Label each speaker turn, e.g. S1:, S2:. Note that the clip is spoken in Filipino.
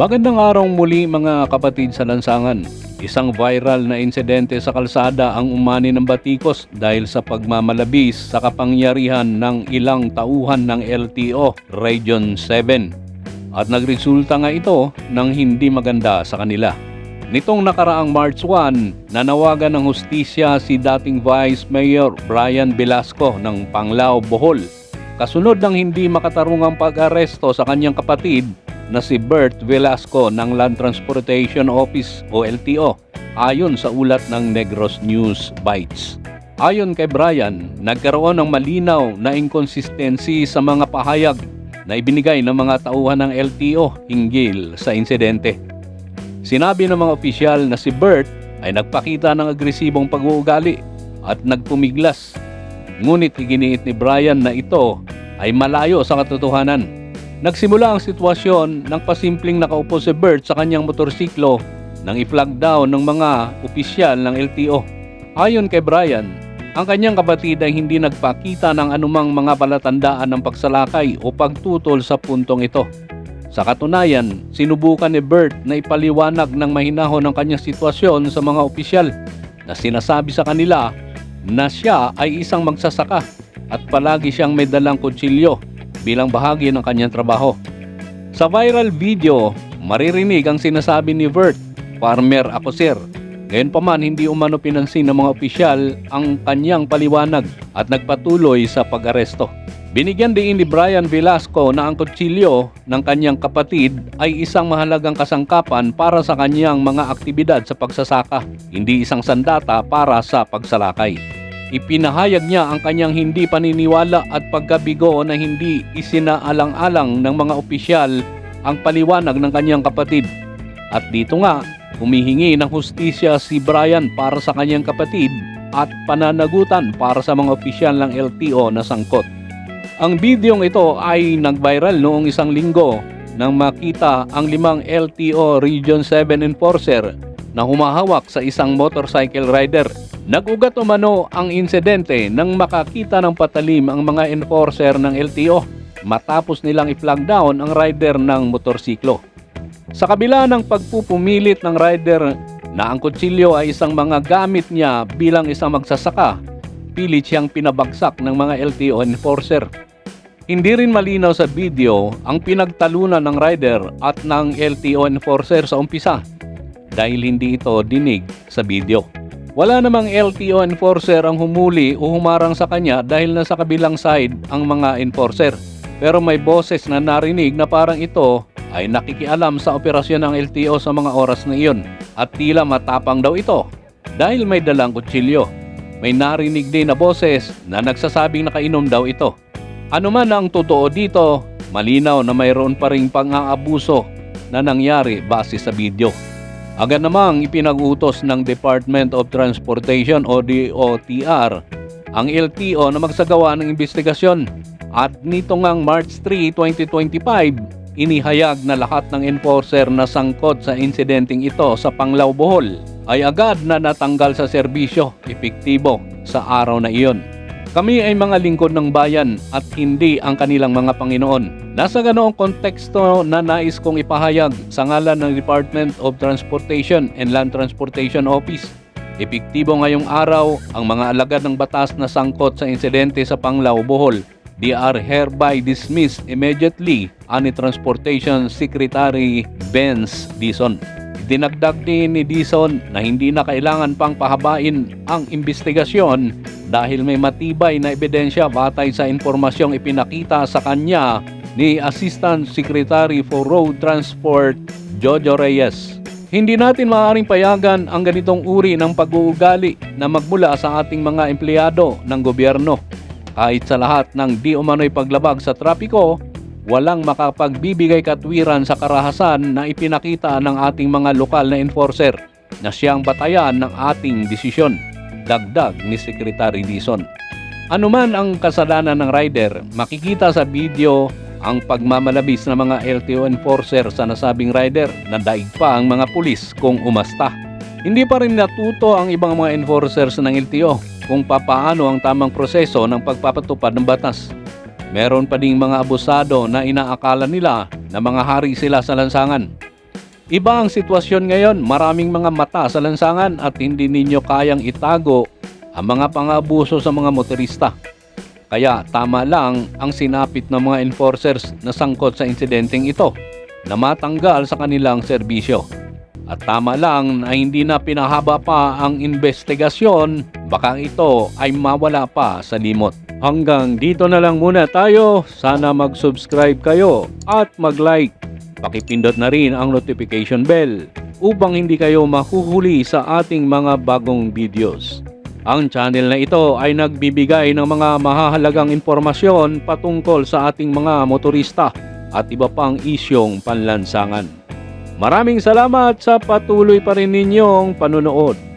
S1: Magandang araw muli mga kapatid sa lansangan. Isang viral na insidente sa kalsada ang umani ng batikos dahil sa pagmamalabis sa kapangyarihan ng ilang tauhan ng LTO Region 7. At nagresulta nga ito ng hindi maganda sa kanila. Nitong nakaraang March 1, nanawagan ng hustisya si dating Vice Mayor Brian Velasco ng Panglao, Bohol. Kasunod ng hindi makatarungang pag-aresto sa kanyang kapatid na si Bert Velasco ng Land Transportation Office o LTO ayon sa ulat ng Negros News Bites. Ayon kay Brian, nagkaroon ng malinaw na inconsistency sa mga pahayag na ibinigay ng mga tauhan ng LTO hinggil sa insidente. Sinabi ng mga opisyal na si Bert ay nagpakita ng agresibong pag-uugali at nagpumiglas. Ngunit iginiit ni Brian na ito ay malayo sa katotohanan. Nagsimula ang sitwasyon ng pasimpleng nakaupo si Bert sa kanyang motorsiklo nang i-flag down ng mga opisyal ng LTO. Ayon kay Brian, ang kanyang kapatid ay hindi nagpakita ng anumang mga palatandaan ng pagsalakay o pagtutol sa puntong ito. Sa katunayan, sinubukan ni Bert na ipaliwanag ng mahinahon ang kanyang sitwasyon sa mga opisyal na sinasabi sa kanila na siya ay isang magsasaka at palagi siyang may dalang kutsilyo bilang bahagi ng kanyang trabaho. Sa viral video, maririnig ang sinasabi ni Bert, farmer ako sir. Ngayon pa man hindi umano pinansin ng mga opisyal ang kanyang paliwanag at nagpatuloy sa pag-aresto. Binigyan din ni Brian Velasco na ang kutsilyo ng kanyang kapatid ay isang mahalagang kasangkapan para sa kanyang mga aktibidad sa pagsasaka, hindi isang sandata para sa pagsalakay. Ipinahayag niya ang kanyang hindi paniniwala at pagkabigo na hindi isinaalang-alang ng mga opisyal ang paliwanag ng kanyang kapatid. At dito nga, humihingi ng hustisya si Brian para sa kanyang kapatid at pananagutan para sa mga opisyal ng LTO na sangkot. Ang bidyong ito ay nag-viral noong isang linggo nang makita ang limang LTO Region 7 enforcer na humahawak sa isang motorcycle rider. Nagugat umano ang insidente nang makakita ng patalim ang mga enforcer ng LTO matapos nilang i-flag down ang rider ng motorsiklo. Sa kabila ng pagpupumilit ng rider na ang kutsilyo ay isang mga gamit niya bilang isang magsasaka, pilit siyang pinabagsak ng mga LTO enforcer. Hindi rin malinaw sa video ang pinagtalunan ng rider at ng LTO enforcer sa umpisa dahil hindi ito dinig sa video. Wala namang LTO enforcer ang humuli o humarang sa kanya dahil nasa kabilang side ang mga enforcer. Pero may boses na narinig na parang ito ay nakikialam sa operasyon ng LTO sa mga oras na iyon at tila matapang daw ito dahil may dalang kutsilyo. May narinig din na boses na nagsasabing nakainom daw ito. Ano man ang totoo dito, malinaw na mayroon pa ring pang-aabuso na nangyari base sa video. Agad namang ipinag-utos ng Department of Transportation o DOTR ang LTO na magsagawa ng investigasyon at nito ngang March 3, 2025, inihayag na lahat ng enforcer na sangkot sa insidenteng ito sa Panglao, Bohol ay agad na natanggal sa serbisyo epektibo sa araw na iyon. Kami ay mga lingkod ng bayan at hindi ang kanilang mga Panginoon. Nasa ganoong konteksto na nais kong ipahayag sa ngalan ng Department of Transportation and Land Transportation Office. Epektibo ngayong araw ang mga alagad ng batas na sangkot sa insidente sa Panglao, Bohol. They are hereby dismissed immediately ani Transportation Secretary Benz Dison. Dinagdag din ni Dison na hindi na kailangan pang pahabain ang investigasyon dahil may matibay na ebidensya batay sa impormasyong ipinakita sa kanya ni Assistant Secretary for Road Transport Jojo Reyes. Hindi natin maaaring payagan ang ganitong uri ng pag-uugali na magmula sa ating mga empleyado ng gobyerno. Kahit sa lahat ng di umano'y paglabag sa trapiko, walang makapagbibigay katwiran sa karahasan na ipinakita ng ating mga lokal na enforcer na siyang batayan ng ating desisyon. Dagdag ni Secretary Dison. Ano man ang kasalanan ng rider, makikita sa video ang pagmamalabis ng mga LTO enforcer sa nasabing rider na daig pa ang mga pulis kung umasta. Hindi pa rin natuto ang ibang mga enforcers ng LTO kung papaano ang tamang proseso ng pagpapatupad ng batas. Meron pa ding mga abusado na inaakala nila na mga hari sila sa lansangan. Iba ang sitwasyon ngayon, maraming mga mata sa lansangan at hindi ninyo kayang itago ang mga pangabuso sa mga motorista. Kaya tama lang ang sinapit ng mga enforcers na sangkot sa insidenteng ito na matanggal sa kanilang serbisyo. At tama lang na hindi na pinahaba pa ang investigasyon, baka ito ay mawala pa sa limot. Hanggang dito na lang muna tayo. Sana mag-subscribe kayo at mag-like. Pakipindot na rin ang notification bell upang hindi kayo mahuhuli sa ating mga bagong videos. Ang channel na ito ay nagbibigay ng mga mahahalagang impormasyon patungkol sa ating mga motorista at iba pang isyong panlansangan. Maraming salamat sa patuloy pa rin ninyong panunood.